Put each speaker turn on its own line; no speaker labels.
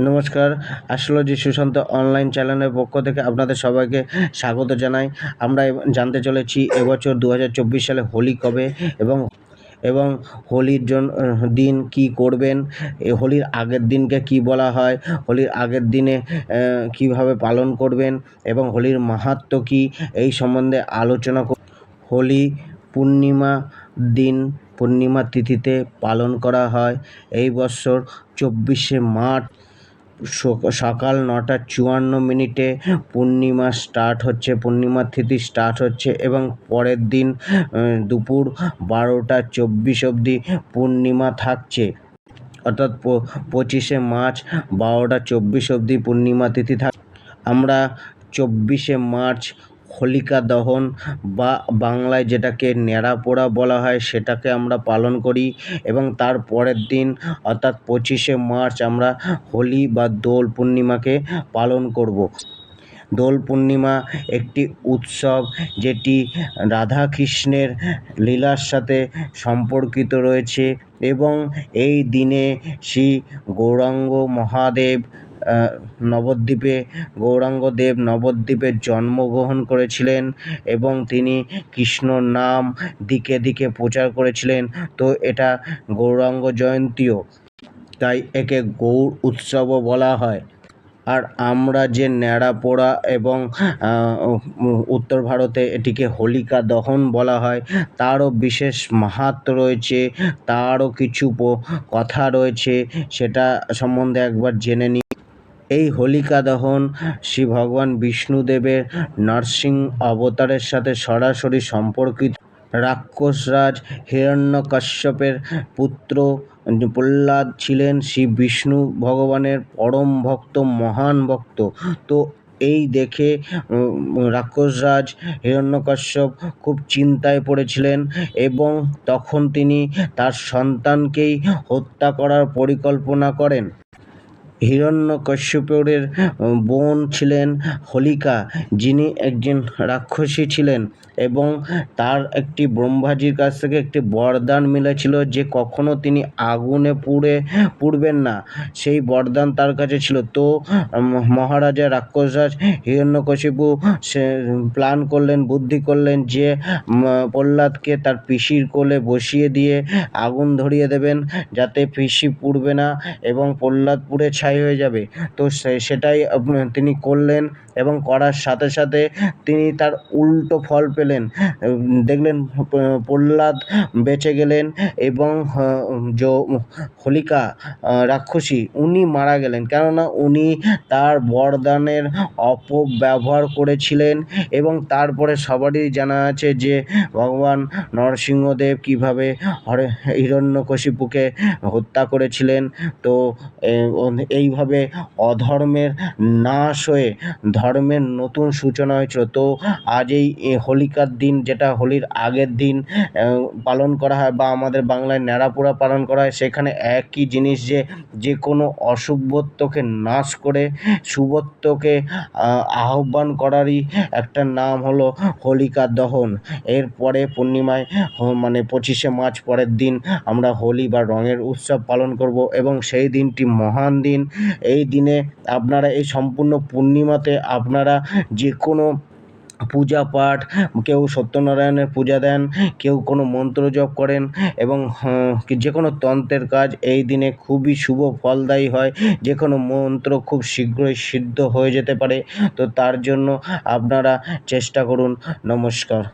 নমস্কার astrology Sushant online চ্যানেলের পক্ষ থেকে আপনাদের সবাইকে স্বাগত জানাই। আমরা জানতে চলেছি এবছর দু হাজার চব্বিশ সালে হোলি কবে এবং এবং হোলির জন, দিন কি করবেন? হোলির আগের দিনকে কি বলা হয়? হোলির আগের দিনে কীভাবে পালন করবেন? এবং হোলির মাহাত্ম্য কি? এই সম্বন্ধে আলোচনা হোলি পূর্ণিমা দিন পূর্ণিমা তিথিতে পালন করা হয়। এই বছর চব্বিশে মার্চ সকাল নটা চুয়ান্ন মিনিটে পূর্ণিমা স্টার্ট হচ্ছে, পূর্ণিমা তিথি স্টার্ট হচ্ছে এবং পরের দিন দুপুর বারোটা চব্বিশ অবধি পূর্ণিমা থাকছে। অর্থাৎ পঁচিশে মার্চ বারোটা চব্বিশ অবধি পূর্ণিমা তিথি থাক আমরা চব্বিশে মার্চ হোলিকা দহন বা বাংলায় যেটাকে ন্যাড়া পোড়া বলা হয়, সেটাকে আমরা পালন করি এবং তার পরের দিন, অর্থাৎ পঁচিশে মার্চ, আমরা হোলি বা দোল পূর্ণিমাকে পালন করব। দোল পূর্ণিমা একটি উৎসব যেটি রাধা কৃষ্ণের লীলার সাথে সম্পর্কিত রয়েছে এবং এই দিনে শ্রী গৌরাঙ্গ মহাদেব নবদ্বীপে গৌরাঙ্গ দেব নবদ্বীপে জন্মগ্রহণ করেছিলেন এবং তিনি কৃষ্ণ নাম দিকে দিকে প্রচার করেছিলেন। তো এটা গৌরাঙ্গ জয়ন্তীও, তাই একে গৌর উৎসবও বলা হয়। আর আমরা যে ন্যাড়া পোড়া এবং উত্তর ভারতে এটিকে হোলিকা দহন বলা হয়, তারও বিশেষ মাহাত্ম্য রয়েছে, তারও কিছু কথা রয়েছে, সেটা সম্বন্ধে একবার জেনে নিই এই হোলিকা দহন শ্রী ভগবান বিষ্ণুদেবের নরসিং অবতারের সাথে সরাসরি সম্পর্কিত। রাক্ষসরাজ হিরণ্যকশ্যপের পুত্র প্রহ্লাদ ছিলেন শ্রী বিষ্ণু ভগবানের পরম ভক্ত, মহান ভক্ত। তো এই দেখে রাক্ষসরাজ হিরণ্যকশ্যপ খুব চিন্তায় পড়েছিলেন এবং তখন তিনি তার সন্তানকেই হত্যা করার পরিকল্পনা করেন। হিরণ্যকশ্যপের বোন ছিলেন হোলিকা, যিনি একজন রাক্ষসী ছিলেন এবং তার একটি ব্রহ্মাজির কাছ থেকে একটি বরদান মিলেছিল যে কখনো তিনি আগুনে পুড়ে, পুড়বেন না। সেই বরদান তার কাছে ছিল। তো মহারাজা রাক্ষসরাজ হিরণ্যকশিপু সে, প্ল্যান করলেন, বুদ্ধি করলেন যে প্রহ্লাদকে তার পিসির কোলে বসিয়ে দিয়ে আগুন ধরিয়ে দেবেন, যাতে পিসি পুড়বে না এবং প্রহ্লাদ পুড়ে ছাই হয়ে যাবে। তো সেটাই তিনি করলেন এবং করার সাথে সাথে তিনি তার উল্টো ফল পেলেন। দেখলেন প্রহ্লাদ বেঁচে গেলেন এবং হোলিকা রাক্ষসী উনি মারা গেলেন। কেননা উনি তার বরদানের অপব্যবহার করেছিলেন এবং তারপরে সবারই জানা আছে যে ভগবান নরসিংহদেব কীভাবে হরে হিরণ্যকশিপুকে হত্যা করেছিলেন। তো এ, ও- এইভাবে অধর্মের নাশ হয়ে ধর্মের নতুন সূচনা হয়েছিল। তো আজ এই হোলিকার দিন যেটা হোলির আগের দিন পালন করা হয় বা আমাদের বাংলায় ন্যাড়াপোড়া পালন করা হয়, সেখানে একই জিনিস যে যে কোনো অশুভত্বকে নাশ করে শুভত্বকে আহ্বান করারই একটা নাম হলো হোলিকা দহন। এরপরে পূর্ণিমায় মানে পঁচিশে মার্চ পরের দিন আমরা হোলি বা রঙের উৎসব পালন করব এবং সেই দিনটি মহান দিন। এই দিনে আপনারা, এই সম্পূর্ণ পূর্ণিমাতে আপনারা যে কোনো পূজা পাঠ, কেউ সত্যনারায়ণের পূজা দেন, কেউ কোনো মন্ত্র জপ করেন এবং কি- যে কোনো তন্ত্রের কাজ এই দিনে খুবই শুভ ফলদায়ী হয়। যে কোনো মন্ত্র খুব শীঘ্রই সিদ্ধ হয়ে যেতে পারে। তো তার জন্য আপনারা চেষ্টা করুন। নমস্কার।